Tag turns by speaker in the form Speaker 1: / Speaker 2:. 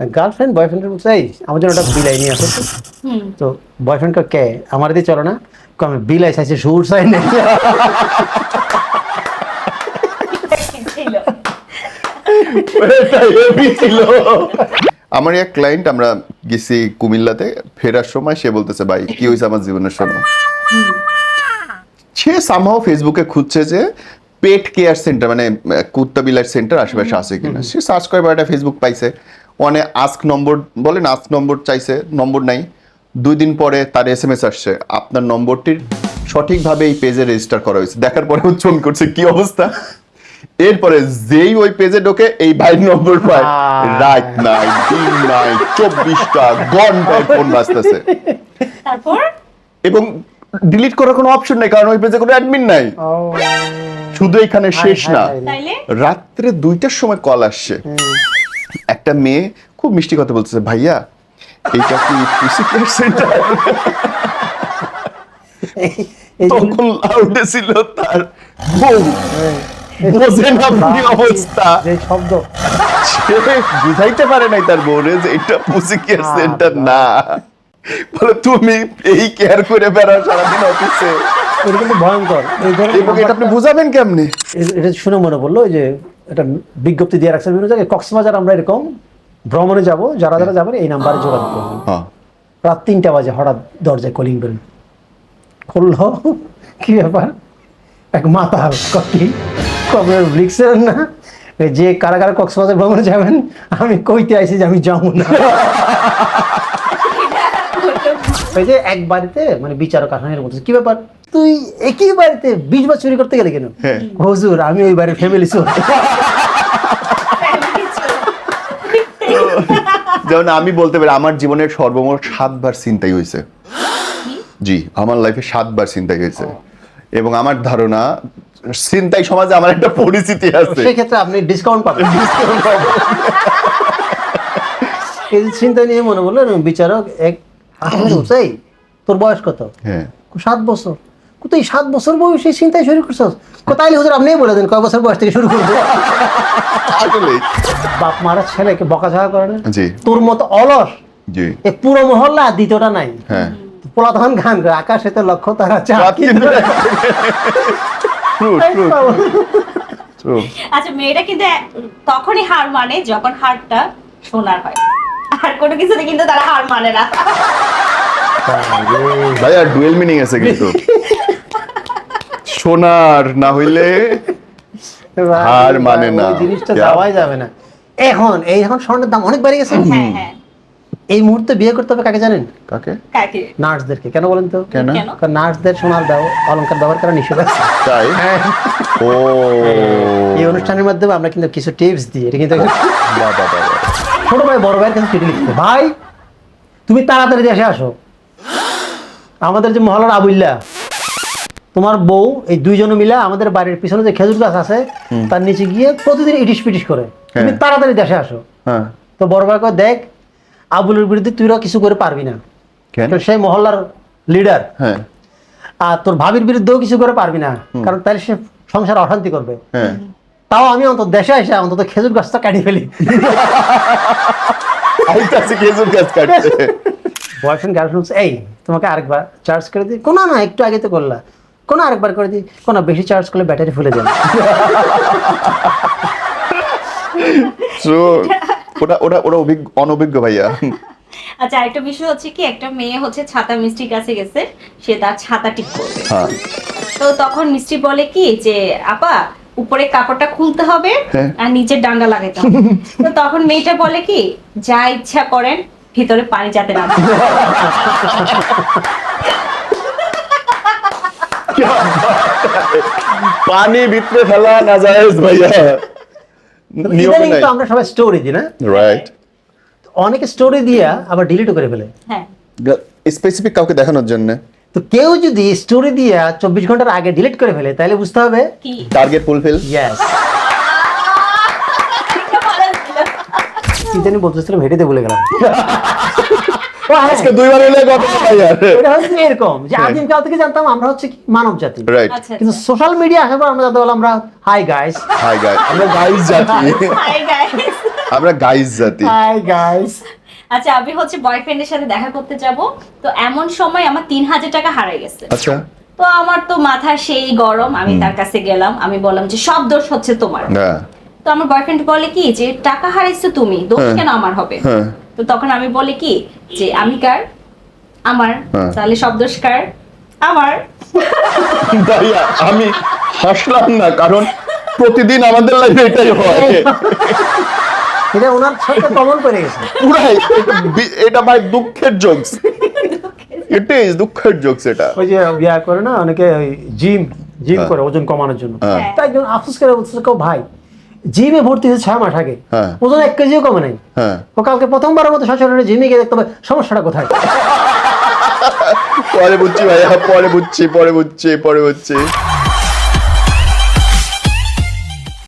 Speaker 1: Girlfriend বয়ফ্রেন্ডের বলছে এই আমার জন্য ওটা বিলাই নিয়ে আসো। তো।" বয়ফ্রেন্ড কে আমার দিয়ে চলো না। আমি বিলাই চাইছি সুর চাই না।
Speaker 2: আমার এক ক্লায়েন্ট আমরা গেছি কুমিল্লাতে ফেরার সময় সে বলতেছে ভাই কি হয়েছে আমার জীবনের সঙ্গে সে সামহাও ফেসবুকে খুঁজছে যে পেট কেয়ার সেন্টার মানে কুত্তা বিলার সেন্টার আশেপাশে আছে কিনা। সে সার্চ করে বা একটা ফেসবুক পাইছে। অনেক আস্ক নম্বর বলেন আস্ক নম্বর চাইছে নম্বর নাই। দুই দিন পরে তার এস এম এস আসছে। আপনার নম্বরটির সঠিকভাবে এই পেজে রেজিস্টার করা হয়েছে। দেখার পরে উচ্চন করছে কি অবস্থা? এরপরে যেই ওই পেজে ঢোকে এই ভাইয়ের নম্বর পায়। রাত নাই দিন নাই চব্বিশটা ঘন্টায় ফোন বাজতেছে। এবং ডিলিট করার কোনো অপশন নেই কারণ ওই পেজে কোনো অ্যাডমিন নাই। শুধু এখানে শেষ না।
Speaker 1: হায় রে।
Speaker 3: তাইলে?
Speaker 2: রাত্রে দুইটার সময় কল আসছে। একটা মেয়ে খুব মিষ্টি কথা বলতেছে ভাইয়া এইটা কি পুসি কেয়ার সেন্টার তখন লাউডে ছিল তার বউ। বোঝেন আপনি অবস্থা।
Speaker 1: যে শব্দ।
Speaker 2: বুঝাইতে পারে নাই তার বউরে যে এটা পুসি কেয়ার সেন্টার না। বলে তুমি এই কেয়ার করে বেড়াও সারাদিন অফিসে
Speaker 1: এটা কিন্তু ভয়ঙ্কর।
Speaker 2: এবং এটা আপনি বুঝাবেন কেমনে?
Speaker 1: এটা শুনে মনে পড়ল যে এটা বিজ্ঞপ্তি দিয়ে রাখছে বিভিন্ন জায়গায়। কক্সবাজার আমরা এরকম ভ্রমণে যাব যারা যারা যাবেন এই নাম্বারে যোগাযোগ করবেন
Speaker 2: হ্যাঁ।
Speaker 1: রাত তিনটা বাজে হঠাৎ দরজায় কলিং বেল খুললো কি ব্যাপার? এক মাথা কি কবে লিখছেন না। যে কারা কারা কক্সবাজার ভ্রমণে যাবেন আমি কইতে আইছি যে আমি যাব না। যে এক বাড়িতে মানে বিচারক আসামের মতো। কি ব্যাপার? তুই একই বাড়িতে বিশ বার চুরি করতে গেলে কেন?
Speaker 2: হ্যাঁ।
Speaker 1: হুজুর আমি ওই বাড়ির ফ্যামিলি চোর
Speaker 2: যেমন আমি বলতে পারি আমার জীবনের সর্বমোট সাতবার চিন্তাই হয়েছে। জি আমার লাইফে সাতবার চিন্তাই হয়েছে। এবং আমার ধারণা চিন্তাই সমাজে আমার একটা পরিচিতি আছে।
Speaker 1: সেক্ষেত্রে আপনি ডিসকাউন্ট পাবেন। এই যে চিন্তা নিয়ে মনে বলল বিচারক এক তোর বয়স কত?
Speaker 2: হ্যাঁ।
Speaker 1: সাত বছর। কোথায় সাত বছর বয়সে চিন্তায় শুরু করছস? কোথায় হুজুর আপনি বলে দেন কয় বছর বয়স থেকে শুরু করব? বাপ মারা ছেলেকে বকাঝকা করে না? তোর মতো অলস এ পুরো মহল্লা দ্বিতীয়টা নাই।
Speaker 2: হ্যাঁ।
Speaker 1: গান করে আকাশে তো লক্ষ্য তারা
Speaker 2: ট্রু
Speaker 3: আচ্ছা মেয়েটা কিন্তু তখনই হার মানে যখন হারটা সোনার হয়। আর কোনো কিছুতে কিন্তু তারা হার মানে না।
Speaker 2: ভাই আর ডুয়েল মিনিং আছে কিন্তু। সোনার না হইলে হার মানে না।
Speaker 1: জিনিসটা যাওয়াই যাবে না। এখন এই এখন স্বর্ণের দাম অনেক বেড়ে গেছে?
Speaker 3: হ্যাঁ হ্যাঁ।
Speaker 1: এই মুহূর্তে বিয়ে করতে হবে কাকে জানেন?
Speaker 2: কাকে?
Speaker 3: কাকে?
Speaker 1: নার্সদেরকে। কেন বলেন তো?
Speaker 2: কেন?
Speaker 1: কারণ নার্সদের সোনার দাও অলংকার ব্যবহার করা নিষেধ আছে।
Speaker 2: তাই? ও।
Speaker 1: এই অনুষ্ঠানের মাধ্যমে আমরা কিন্তু কিছু টিপস দিই। এটা কিন্তু। ছোট ভাই বড় ভাইয়ের কাছে চিঠি লিখতে। ভাই তুমি তাড়াতাড়ি দেশে আসো। আমাদের যে মহলার আবুল্লা তোমার বউ এই দুইজন মিলা আমাদের বাড়ির পিছনে যে খেজুর গাছ আছে তার নিচে গিয়ে প্রতিদিন ইটিস পিটিস করে। তুমি
Speaker 2: হ্যাঁ।
Speaker 1: তাড়াতাড়ি দেশে আসো।
Speaker 2: হ্যাঁ।
Speaker 1: তো বড় ভাই দেখ আবুলের বিরুদ্ধে তুইরা কিছু করে পারবি না। সেই মহল্লার লিডার
Speaker 2: হ্যাঁ।
Speaker 1: আর তোর ভাবির বিরুদ্ধেও কিছু করে পারবি না কারণ তাহলে সে সংসার অশান্তি করবে। তাও আমি অন্তত দেশে এসে অন্তত খেজুর গাছটা কাটি ফেলি।
Speaker 2: খেজুর গাছ কাটছে
Speaker 1: বয়ফ্রেন্ড গার্লফ্রেন্ড এই তোমাকে আরেকবার চার্জ করে দিই। কোনো না একটু আগে তো করলা। কোনো আরেকবার করে দিই। কোনো বেশি চার্জ করলে ব্যাটারি ফুলে যাবে।
Speaker 2: ওটা ওটা অভিজ্ঞ অনভিজ্ঞ ভাইয়া।
Speaker 3: আচ্ছা আরেকটা বিষয় হচ্ছে কি একটা মেয়ে হচ্ছে ছাতা মিষ্টির কাছে গেছে সে তার ছাতা ঠিক করবে।
Speaker 2: হ্যাঁ।
Speaker 3: তো তখন মিষ্টি বলে কি যে আপা উপরে কাপড়টা খুলতে হবে
Speaker 2: হ্যাঁ।
Speaker 3: আর নিচের ডান্ডা লাগাতে হবে। তো তখন মেয়েটা বলে কি যা ইচ্ছা করেন ভিতরে পানি যাতে না
Speaker 2: পানি ভিতরে ফেলা না যায় ভাইয়া।
Speaker 1: ইদানিং তো আমরা সবাই স্টোরি দিই না?
Speaker 2: রাইট
Speaker 1: অনেকে স্টোরি দিয়া আবার ডিলিটও করে ফেলে।
Speaker 3: হ্যাঁ।
Speaker 2: স্পেসিফিক কাউকে দেখানোর জন্য।
Speaker 1: তো কেউ যদি স্টোরি দিয়া চব্বিশ ঘণ্টার আগে ডিলিট করে ফেলে তাহলে বুঝতে হবে
Speaker 3: কি?
Speaker 2: টার্গেট ফুলফিল
Speaker 1: ইয়াস
Speaker 3: এটা ভালো ছিল।
Speaker 1: কি জানি বলতেছিলাম হেঁটেতে ভুলে গেলাম। হ্যাঁ,
Speaker 2: আজকে দুইবার
Speaker 1: হচ্ছে এরকম যে আদিম থেকে জানতাম আমরা হচ্ছে মানব জাতি
Speaker 3: আচ্ছা
Speaker 1: কিন্তু সোশ্যাল মিডিয়া আসার পর আমরা জানতে পারলাম আমরা হাই গাইস
Speaker 2: হাই গাইস আমরা গাইস জাতি।
Speaker 3: হাই গাইস
Speaker 2: আমরা গাইজ জাতি।
Speaker 1: হাই গাইস
Speaker 3: আচ্ছা আমি হচ্ছে বয়ফ্রেন্ডের সাথে দেখা করতে যাব। তো এমন সময় আমার তিন হাজার টাকা হারাই গেছে।
Speaker 2: আচ্ছা।
Speaker 3: তো আমার তো মাথা সেই গরম আমি তার কাছে গেলাম। আমি বললাম যে সব দোষ হচ্ছে তোমার।
Speaker 2: হ্যাঁ।
Speaker 3: তো আমার বয়ফ্রেন্ড বলে কি যে টাকা হারাইছো তুমি দোষ
Speaker 2: হ্যাঁ।
Speaker 3: কেন আমার হবে?
Speaker 2: হ্যাঁ।
Speaker 3: তো তখন আমি বলি কি যে আমি কার? আমার
Speaker 2: হ্যাঁ।
Speaker 3: তাহলে সব দোষ কার? আমার।
Speaker 2: ভাইয়া আমি হাসলাম না কারণ প্রতিদিন আমাদের লাইফে এটাই হয়।
Speaker 1: এটা ওনার সাথে কমন করে গেছে।
Speaker 2: পুরাই এটা ভাই দুঃখের জোকস এটাই দুঃখের জোকস এটা।
Speaker 1: ওই যে ইয়া করে না অনেকে জিম জিম। করে ওজন কমানোর জন্য। তাই একজন আফসোস করে বলছে কেউ ভাই জিমে ভর্তি হয়েছে ছয় মাস আগে।
Speaker 2: হ্যাঁ।
Speaker 1: ওজন এক কেজিও কমে নাই।
Speaker 2: হ্যাঁ।
Speaker 1: ও কালকে প্রথমবারের মতো শাশুড়ি জিমে গিয়ে দেখতে হবে সমস্যাটা কোথায়।
Speaker 2: পরে বুঝছি ভাইয়া পরে বুঝছি পরে বুঝছি পরে বুঝছি।